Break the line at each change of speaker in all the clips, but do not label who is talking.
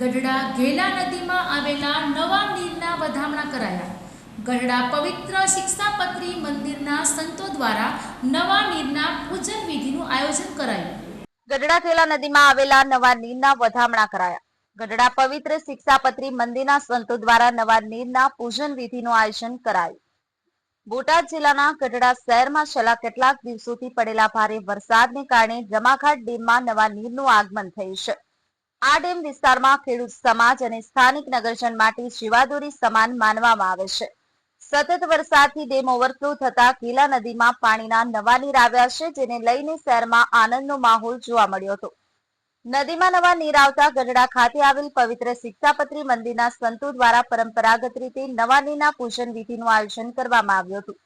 ગઢડા ઘેલા નદીમાં આવેલા નવા નીરના વધામણા કરાયા. ગઢડા પવિત્ર શિક્ષાપત્રી મંદિરના સંતો દ્વારા નવા નીરના પૂજન વિધિનું આયોજન કરાયું.
ગઢડા ઘેલા નદીમાં આવેલા નવા નીરના વધામણા કરાયા. ગઢડા પવિત્ર શિક્ષાપત્રી મંદિરના સંતો દ્વારા નવા નીરના પૂજન વિધિનું આયોજન કરાયું. બોટાદ જિલ્લાના ગઢડા શહેરમાં છેલ્લા કેટલાક દિવસોથી પડેલા ભારે વરસાદને કારણે જમાખાટ ડેમમાં નવા નીરનું આગમન થયું છે. આ ડેમ વિસ્તારમાં ખેડૂત સમાજ અને સ્થાનિક નગરજન માટે જીવાદોરી સમાન માનવામાં આવે છે. સતત વરસાદથી ડેમ ઓવરફ્લો થતા કીલા નદીમાં પાણીના નવા નીર આવ્યા છે, જેને લઈને શહેરમાં આનંદનો માહોલ જોવા મળ્યો હતો. નદીમાં નવા નીર આવતા ગઢડા ખાતે આવેલ પવિત્ર શિક્ષાપત્રી મંદિરના સંતો દ્વારા પરંપરાગત રીતે નવા નીરના પૂજન વિધિનું આયોજન કરવામાં આવ્યું હતું.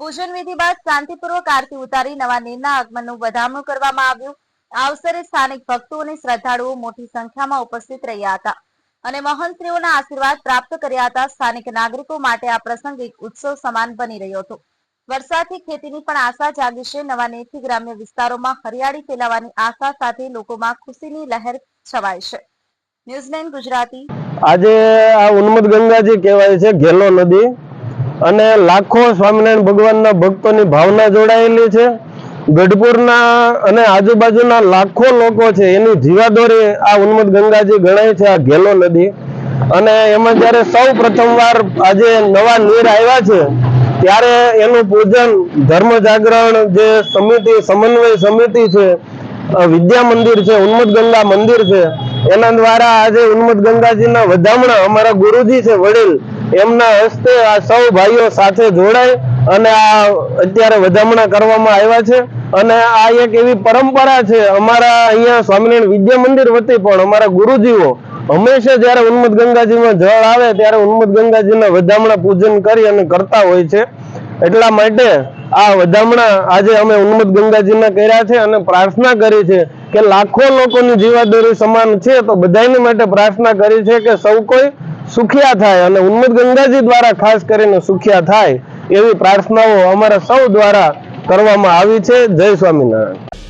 પૂજન વિધિ બાદ શાંતિપૂર્વક આરતી ઉતારી નવા નીરના આગમનનું વધામણું કરવામાં આવ્યું. અવસરે સ્થાનિક ભક્તો અને શ્રદ્ધાળુઓ મોટી સંખ્યામાં ઉપસ્થિત રહ્યા હતા અને મહંતશ્રીઓના આશીર્વાદ પ્રાપ્ત કર્યા હતા. સ્થાનિક નાગરિકો માટે આ પ્રસંગ એક ઉત્સવ સમાન બની રહ્યો હતો. વરસાદથી ખેતીની પણ આશા જાગી છે. નવા નેથી ગ્રામ્ય વિસ્તારોમાં હરિયાળી ફેલાવાની આશા સાથે લોકોમાં ખુશીની લહેર છવાય છે. ન્યૂઝલેન્ડ ગુજરાતી.
આજે આ ઉન્મત ગંગાજી કહેવાય છે, ઘેલો નદી અને લાખો સ્વામિનારાયણ ભગવાનના ભક્તોની ભાવના જોડાયેલી છે. ગઢપુરના અને આજુબાજુના લાખો લોકો છે, એની જીવાદોરી આ ઉન્મદ ગંગાજી ગણાય છે, આ ઘેલો નદી. અને એમાં જ્યારે સૌ પ્રથમવાર આજે નવા નીર આવ્યા છે, ત્યારે એનું પૂજન ધર્મ જાગરણ જે સમિતિ, સમન્વય સમિતિ છે વિદ્યા મંદિર છે ઉન્મદ ગંગા મંદિર છે, એના દ્વારા આજે ઉન્મત ગંગાજીના વધામણા અમારા ગુરુજી છે, વડીલ એમના હસ્તે આ સૌ ભાઈઓ સાથે જોડાય અને આ અત્યારે વધામણા કરવામાં આવ્યા છે. અને આ એક એવી પરંપરા છે, અમારા અહીંયા સ્વામિનારાયણ વિદ્યા મંદિર વતી પણ અમારા ગુરુજીઓ હંમેશા જ્યારે ઉન્મત ગંગાજીમાં જળ આવે ત્યારે ઉન્મત ગંગાજીના વધામણા પૂજન કરી અને કરતા હોય છે. એટલા માટે આ વધામણા આજે અમે ઉન્મત ગંગાજીના કર્યા છે અને પ્રાર્થના કરી છે કે લાખો લોકોની જીવાદોરી સમાન છે, તો બધાની માટે પ્રાર્થના કરી છે કે સૌ કોઈ સુખિયા થાય અને ઉન્મત ગંગાજી દ્વારા ખાસ કરીને સુખિયા થાય એવી પ્રાર્થનાઓ અમારા સૌ દ્વારા કરવામાં આવી છે. જય સ્વામિનારાયણ.